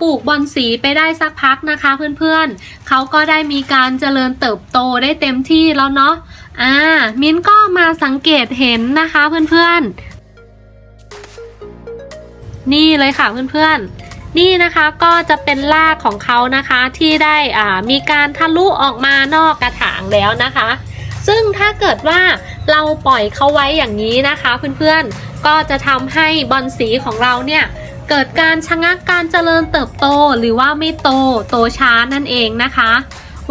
ปลูกบอนสีไปได้สักพักนะคะเพื่อนๆเขาก็ได้มีการเจริญเติบโตได้เต็มที่แล้วเนาะอ่ามิ้นก็มาสังเกตเห็นนะคะเพื่อนๆ นี่เลยค่ะเพื่อนๆนี่นะคะก็จะเป็นรากของเขานะคะที่ได้อ่ามีการทะลุออกมานอกกระถางแล้วนะคะ ซึ่งถ้าเกิดว่าเราปล่อยเขาไว้อย่างนี้นะคะเพื่อนๆก็จะทำให้บอนสีของเราเนี่ย เกิดการชะงักการเจริญเติบโตหรือว่าไม่โตโตช้านั่นเองนะคะ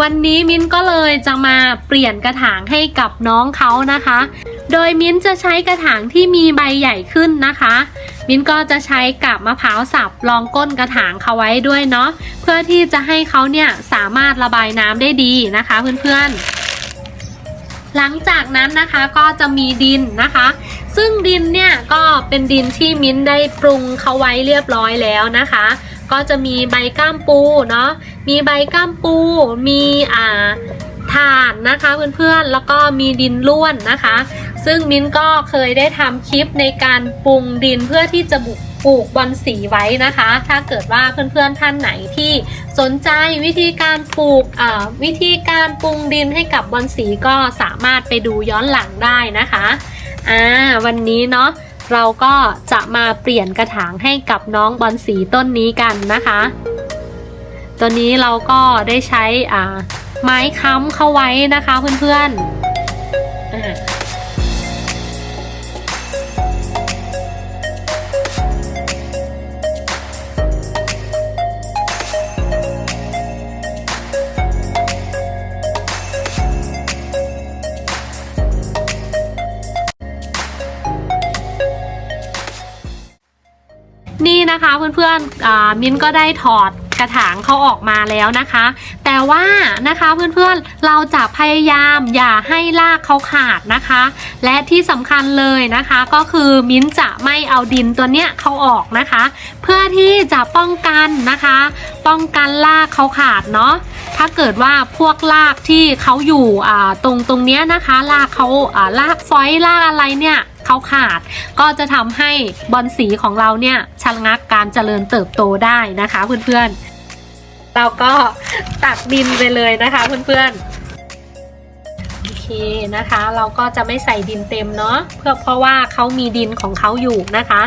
วันนี้มิ้นก็เลยจะมาเปลี่ยนกระถางให้กับน้องเขานะคะ โดยมิ้นจะใช้กระถางที่มีใบใหญ่ขึ้นนะคะ มิ้นก็จะใช้กับมะพร้าวสับรองก้นกระถางเขาไว้ด้วยเนาะเพื่อที่จะให้เขาเนี่ยสามารถระบายน้ำได้ดีนะคะเพื่อนๆ หลังจากนั้นนะคะก็จะมีดินนะคะ ซึ่งดินเนี่ยก็เป็นดินที่มิ้นได้ปรุงเขาไว้เรียบร้อยแล้วนะคะ ก็จะมีใบก้ามปูเนาะมีใบก้ามปู มีอ่าถ่านนะคะเพื่อนๆแล้วก็มีดินล้วนนะคะ ซึ่งมิ้นก็เคยได้ทำคลิปในการปรุงดินเพื่อที่จะบุก ปลูกบอนสีไว้นะคะ ถ้าเกิดว่าเพื่อนๆท่านไหนที่สนใจวิธีการปลูกอ่าวิธีการปรุงดินให้กับบอนสีก็สามารถไปดูย้อนหลังได้นะคะอ่าวันนี้เนาะเราก็จะมาเปลี่ยนกระถางให้กับน้องบอนสีต้นนี้กันนะคะ ตัวนี้เราก็ได้ใช้อ่าไม้ค้ำเข้าไว้นะคะเพื่อนๆ นะคะเพื่อนๆมิ้นก็ได้ถอดกระถางเขาออกมาแล้วนะคะ แต่ว่านะคะเพื่อนๆเราจะพยายามอย่าให้รากเขาขาดนะคะ และที่สำคัญเลยนะคะก็คือมิ้นจะไม่เอาดินตัวเนี้ยเขาออกนะคะ เพื่อที่จะป้องกันนะคะ ป้องกันรากเขาขาดเนาะถ้าเกิดว่าพวกรากที่เขาอยู่ตรงตรงเนี้ยนะคะรากเขาอ่ารากฟอยรากอะไรเนี่ย เขาขาด ก็จะทำให้บอนสีของเราเนี่ยชะงักการเจริญเติบโตได้นะคะเพื่อนๆ เราก็ตักดินไปเลยนะคะเพื่อนๆโอเคนะคะเราก็จะไม่ใส่ดินเต็มเนาะเพื่อเพราะว่าเขามีดินของเขาอยู่นะคะ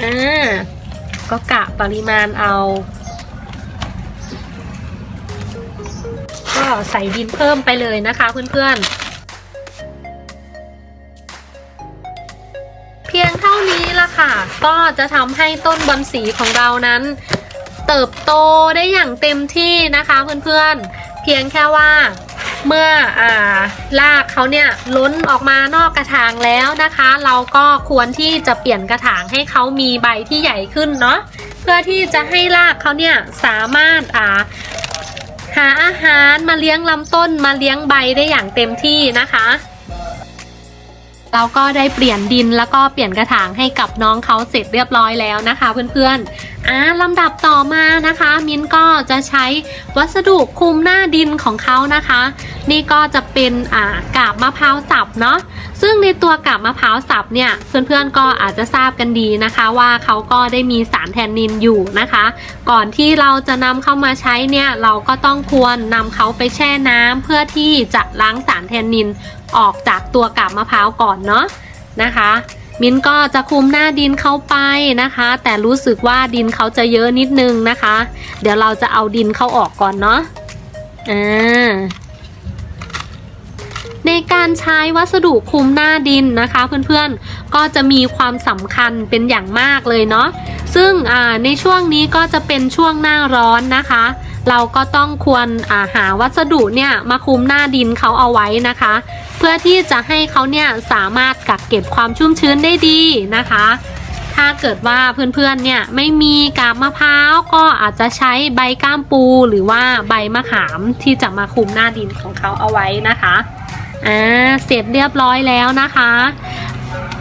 อ่าก็กะปริมาณเอา ก็ใส่ดินเพิ่มไปเลยนะคะเพื่อนๆ เพียงเท่านี้ละค่ะ ก็จะทำให้ต้นบอนสีของเรานั้น เติบโตได้อย่างเต็มที่นะคะเพื่อนๆ เพียงแค่ว่าเมื่ออ่ารากเขาเนี่ยล้นออกมานอกกระถางแล้วนะคะ เราก็ควรที่จะเปลี่ยนกระถางให้เขามีใบที่ใหญ่ขึ้นเนาะเพื่อที่จะให้รากเขาเนี่ยสามารถอ่าหาอาหารมาเลี้ยงลำต้นมาเลี้ยงใบได้อย่างเต็มที่นะคะ เราก็ได้เปลี่ยนดินแล้วก็เปลี่ยนกระถางให้กับน้องเขาเสร็จเรียบร้อยแล้วนะคะ เพื่อนๆอ่าลำดับต่อมานะคะ มิ้นก็จะใช้วัสดุคลุมหน้าดินของเขานะคะ นี่ก็จะเป็นอ่ากาบมะพร้าวสับเนาะ ตัวกาบมะพร้าวสับเนี่ยเพื่อนๆก็อาจจะทราบกันดีนะคะว่าเขาก็ได้มีสารแทนนินอยู่นะคะ ก่อนที่เราจะนำเข้ามาใช้เนี่ยเราก็ต้องควรนำเขาไปแช่น้ำเพื่อที่จะล้างสารแทนนินออกจากตัวกาบมะพร้าวก่อนเนาะนะคะมิ้นก็จะคุมหน้าดินเข้าไปนะคะ แต่รู้สึกว่าดินเขาจะเยอะนิดนึงนะคะ เดี๋ยวเราจะเอาดินเข้าออกก่อนเนาะอ่า ในการใช้วัสดุคลุมหน้าดินนะคะเพื่อนๆก็จะมีความสำคัญเป็นอย่างมากเลยเนาะซึ่งในช่วงนี้ก็จะเป็นช่วงหน้าร้อนนะคะ เราก็ต้องควราหาวัสดุเนี่ยมาคลุมหน้าดินเขาเอาไว้นะคะ เพื่อที่จะให้เขาเนี่ยสามารถกักเก็บความชุ่มชื้นได้ดีนะคะถ้าเกิดว่าเพื่อนๆ เนี่ยไม่มีกาบมะพร้าวก็อาจจะใช้ใบก้ามปูหรือว่าใบมะขามที่จะมาคุมหน้าดินของเขาเอาไว้นะคะ อ่าเสร็จเรียบร้อยแล้วนะคะ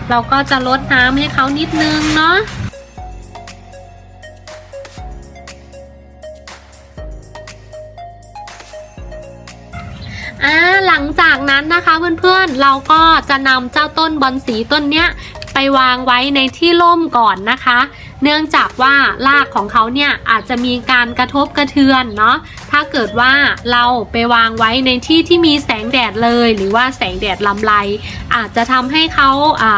เราก็จะลดน้ำให้เขานิดนึงเนาะอ่าหลังจากนั้นนะคะเพื่อนๆ เราก็จะนำเจ้าต้นบอนสีต้นเนี้ย ไปวางไว้ในที่ร่มก่อนนะคะ เนื่องจากว่ารากของเขาเนี่ยอาจจะมีการกระทบกระเทือนเนาะถ้าเกิดว่าเราไปวางไว้ในที่ที่มีแสงแดดเลย หรือว่าแสงแดดลำไร อาจจะทำให้เขา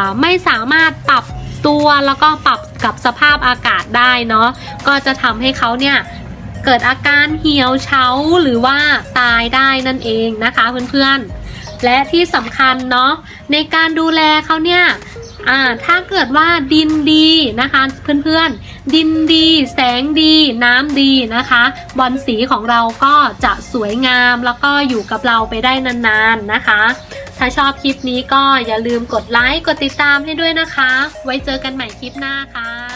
าไม่สามารถปรับตัวแล้วก็ปรับกับสภาพอากาศได้เนาะก็จะทำให้เขาเนี่ยเกิดอาการเหี่ยวเฉาหรือว่าตายได้นั่นเองนะคะเพื่อนๆและที่สำคัญเนาะในการดูแลเขาเนี่ย อ่าถ้าเกิดว่าดินดีนะคะเพื่อนๆ ดินดี แสงดี น้ำดีนะคะ บอลสีของเราก็จะสวยงามแล้วก็อยู่กับเราไปได้นานๆนะคะ ถ้าชอบคลิปนี้ก็อย่าลืมกดไลค์กดติดตามให้ด้วยนะคะ ไว้เจอกันใหม่คลิปหน้าค่ะ